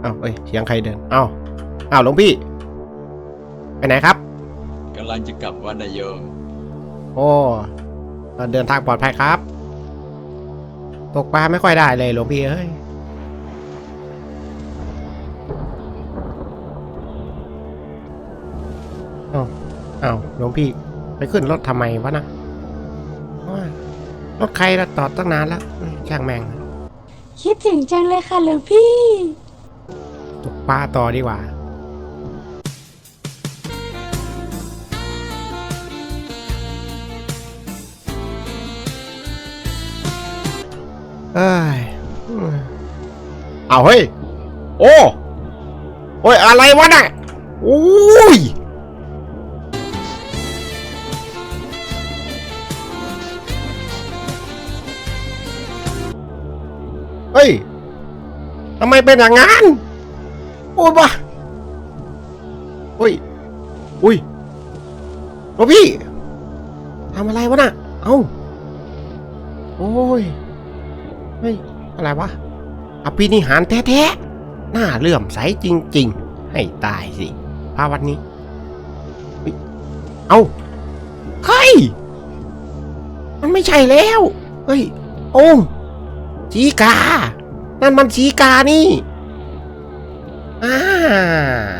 เอ้าเอ้ยเสียงใครเดินเอ้าเอ้าหลวงพี่ ไปไหนครับกำลังจะกลับวัดนายโยม โอ้เดินทางปลอดภัยครับ ตกปลาไม่ค่อยได้เลยหลวงพี่เอ้ยเอ้าเอ้าหลวงพี่ไปขึ้นรถทำไมวะนะโอ้ยรถใครละจอดตั้งนานแล้วอืมช่างแม่ง คิดถึงจังเลยค่ะหลวงพี่ ตกปลาต่อดีกว่า เอ้ยเอาเฮ้ย โอ้โอ้ย อะไรวะน่ะโอ้ยเฮ้ยทำไมเป็นอย่างนั้น โอ้บ้าอุ้ยอุ้ยหลวงพี่ทำอะไรวะน่ะ เอ้า โอ้ยเฮ้ยอะไรวะอภินิหารแท้ๆ หน้าเลื่อมใสจริง ๆ ให้ตายสิพระวันนี้เฮ้ยเอ้าเฮ้ยมันไม่ใช่แล้ว เฮ้ย โอ้มสีกา นั่นมันสีกานี่ อ่า